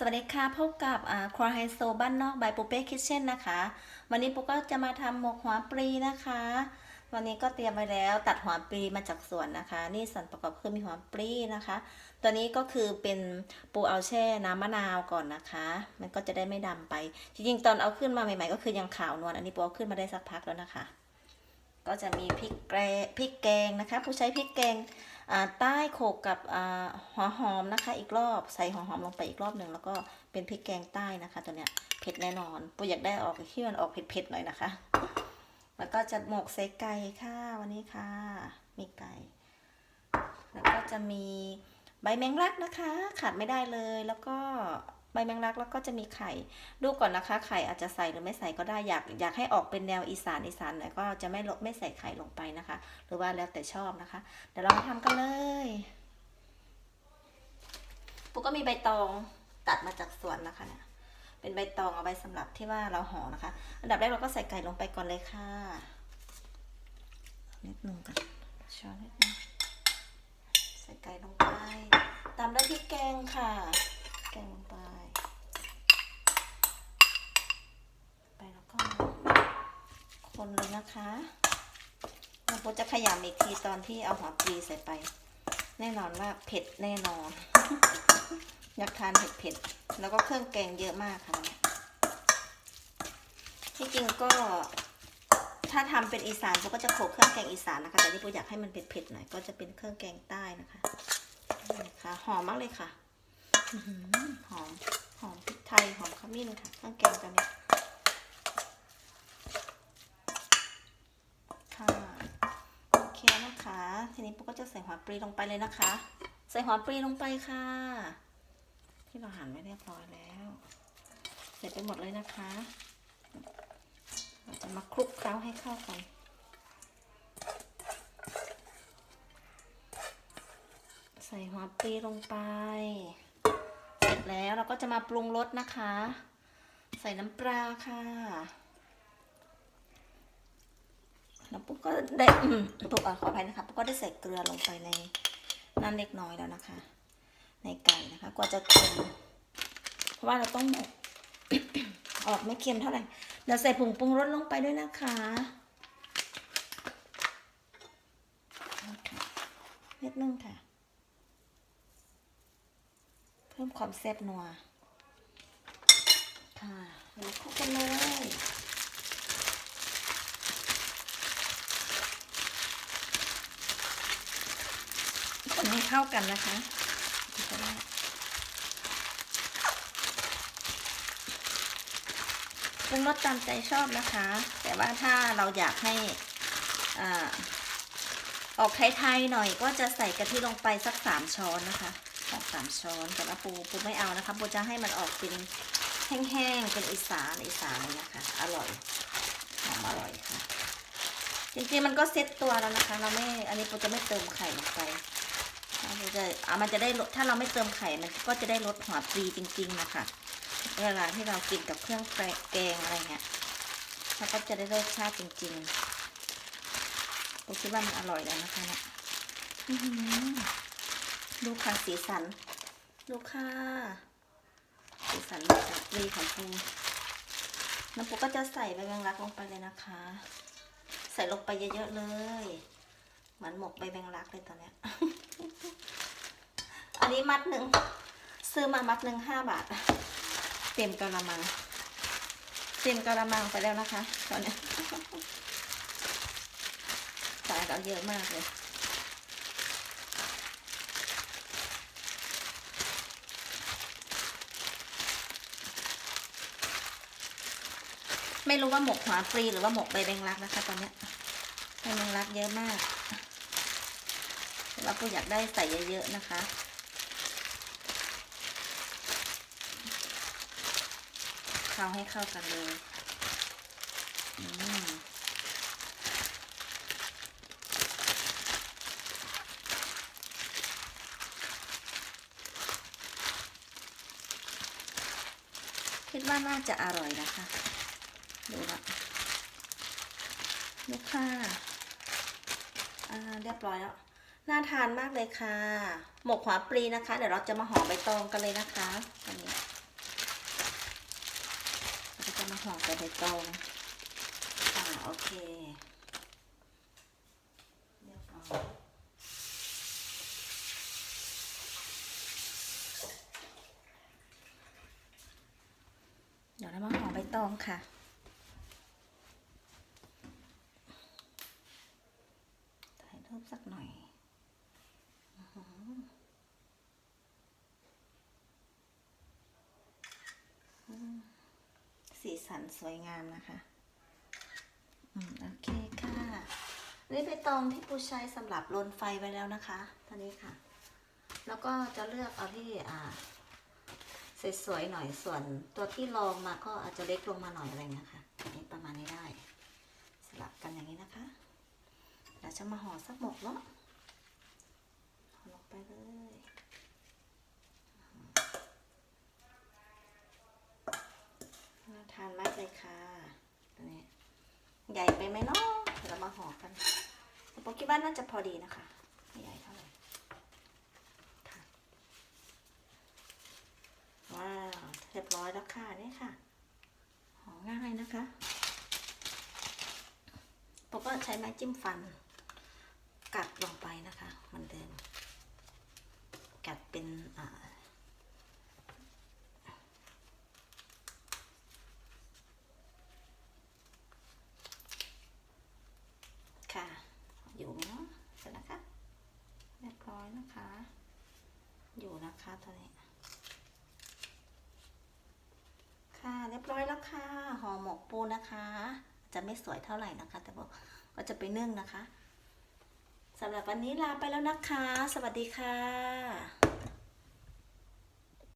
สวัสดีค่ะพบกับครัวไฮโซบ้านนอกบายปูเป้คิทเช่นนะคะ วันนี้ปุ๊กก็จะมาทำหมกหัวปลีนะคะ วันนี้ก็เตรียมไว้แล้วตัดหัวปลีมาจากสวนนะคะ นี่ส่วนประกอบคือมีหัวปลีนะคะ ตัวนี้ก็คือเป็นปูเอาแช่น้ำมะนาวก่อนนะคะ มันก็จะได้ไม่ดำไป จริงๆ ตอนเอาขึ้นมาใหม่ๆ ก็คือยังขาวนวลอันนี้ปูเอาขึ้นมาได้สักพักแล้วนะคะ ก็จะมีพริกแกงพริกแกงนะคะ ผู้ใช้พริกแกง ใต้โขกกับหัวหอมนะคะ อีกรอบใส่หัวหอมลงไปอีกรอบหนึ่งแล้วก็เป็นพริกแกงใต้นะคะ ตัวเนี้ยเผ็ดแน่นอนปูอยากได้ออกที่มันออกเผ็ดๆหน่อยนะคะ แล้วก็จะหมกใส่ไก่ค่ะวันนี้ค่ะ มีไก่แล้วก็จะมีใบแมงลักนะคะ ขาดไม่ได้เลยแล้วก็ ใบแมงลักแล้วก็จะมีไข่ ดูก่อนนะคะ ไข่อาจจะใส่หรือไม่ใส่ก็ได้อยากอยากให้ออกเป็นแนวอีสานอีสานหน่อยก็จะไม่ลดไม่ใส่ไข่ลงไปนะคะ หรือว่าแล้วแต่ชอบนะคะ เดี๋ยวเรามาทำกันเลยปุ๊กก็มีใบตองตัดมาจากสวนนะคะเนี่ยเป็นใบตองเอาไว้สำหรับที่ว่าเราห่อนะคะ อันดับแรกเราก็ใส่ไก่ลงไปก่อนเลยค่ะนิดนึงกันช้อนนิดนึงใส่ไก่ลงไป ตามด้วยพริกแกงค่ะแก งลงไป ไปแล้วก็ คนเลยนะคะแล้วปุ๊กจะขยำอีกทีตอนที่เอาหัวปลีใส่ไป แน่นอนว่าเผ็ดแน่นอน อยากทานเผ็ดๆ แล้วก็เครื่องแกงเยอะมากค่ะเนี่ยที่จริงก็ถ้าทำเป็นอีสานเราก็จะโขลกเครื่องแกงอีสานนะคะ แต่ที่ปูอยากให้มันเผ็ดๆหน่อยก็จะเป็นเครื่องแกงใต้นะคะนี่ค่ะหอมมากเลยค่ะอื้อ หอม หอมพริกไทย หอมขมิ้นค่ะเครื่องแกงตัวนี้ค่ะโอเคนะคะ ทีนี้ปุ๊กก็จะใส่หัวปลีลงไปเลยนะคะ ใส่หัวปลีลงไปค่ะ ที่เราหั่นไว้เรียบร้อยแล้วเสร็จไปหมดเลยนะคะเราจะมาคลุกเคล้าให้เข้ากันใส่หัวปลีลงไป แล้วเราก็จะมาปรุงรสนะคะ ใส่น้ำปลาค่ะแล้วปุ๊กก็ได้ปุ๊กอะขออภัยนะคะปุ๊กก็ได้ใส่เกลือลงไปในนั่นเล็กน้อยแล้วนะคะ ในไก่นะคะกว่าจะเค็มเพราะว่าเราต้องหมกออกไม่เค็มเท่าไหร่เดี๋ยวใส่ผงปรุงรสลงไปด้วยนะคะนะคะนิดนึงค่ะ พิ่มความแซ่บนัว ค่ะแล้วคลุกกันเลยคนให้เข้ากันนะคะปรุงรสตามใจชอบนะคะ แต่ว่าถ้าเราอยากให้อ่าออกไทยๆหน่อยก็จะใส่กะทิลงไปสักสามช้อนนะคะ สองสามช้อนแต่ว่าปูปูไม่เอานะคะปูจะให้มันออกเป็นแห้งๆเป็นอีสานอีสานเลยนะคะ อร่อยหอมอร่อยค่ะ จริงๆมันก็เซ็ตตัวแล้วนะคะ เราไม่อันนี้ปูจะไม่เติมไข่ลงไปมันจะอะมันจะได้ถ้าเราไม่เติมไข่มันก็จะได้รสหัวปลีจริง ๆ นะคะเวลาที่เรากินกับเครื่องแกงอะไรเงี้ยมันก็จะได้รสชาติจริงๆผมคิดว่ามันอร่อยแล้วนะคะเนี่ย ดูค่ะสีสัน ดูค่ะ สีสันแบบหัวปลีของปูน้ำปูก็จะใส่ใบแมงลักลงไปเลยนะคะ ใส่ลงไปเยอะๆเลย เหมือนหมกใบแมงลักเลยตอนเนี้ย อันนี้มัดหนึ่ง ซื้อมามัดหนึ่งห้าบาท เต็มกะละมัง เต็มกะละมังไปแล้วนะคะ ตอนเนี้ยใส่เราเยอะมากเลย ไม่รู้ว่าหมกหัวปลีหรือว่าหมกใบแมงลักนะคะ ตอนนี้ใบแมงลักเยอะมากแต่ว่าปูอยากได้ใส่เยอะๆนะคะ เข้าให้เข้ากันเลยคิดว่าน่าจะอร่อยนะคะ ดูละดูค่ะอ่าเรียบร้อยแล้ว น่าทานมากเลยค่ะ หมกหัวปลีนะคะ เดี๋ยวเราจะมาห่อใบตองกันเลยนะคะอันนี้ห่อใส่ใบตองอ่าโอเคเรียบร้อยเดี๋ยวเรามาห่อใบตองค่ะ ถ่ายรูป สักหน่อยสีสันสวยงามนะคะอืมโอเคค่ะ นี่ใบตองที่ปูใช้สำหรับลนไฟไว้แล้วนะคะตอนนี้ค่ะ แล้วก็จะเลือกเอาที่อ่าสวยๆหน่อยส่วนตัวที่ลองมาก็อาจจะเล็กลงมาหน่อยอะไรเงี้ยค่ะนนี้ประมาณนี้ได้ สลับกันอย่างนี้นะคะ ดี๋ยวจะมาห่อสักหมกเนาะห่อลงไปเลยน่าทานมากเลยค่ะตัวนี้ใหญ่ไปไหมเนาะเดี๋ยวเรามาห่อกันแต่ผมคิดว่าน่าจะพอดีนะคะไม่ใหญ่เท่าไหร่ค่ะว้าวเรียบร้อยแล้วค่ะนี่ค่ะห่อง่ายนะคะผมก็ใช้ไม้จิ้มฟัน กัดลงไปนะคะเหมันเดิมกัดเป็นอ่าค่ะ อยู่ไหมเนาะเสร็จนะคะเรียบร้อยนะคะ อยู่นะคะตอนนี้ ค่ะเรียบร้อยแล้วค่ะห่อหมกปูนะคะ จะไม่สวยเท่าไหร่นะคะ แต่กก็จะไปนึ่งนะคะ สำหรับวันนี้ลาไปแล้วนะคะ สวัสดีค่ะ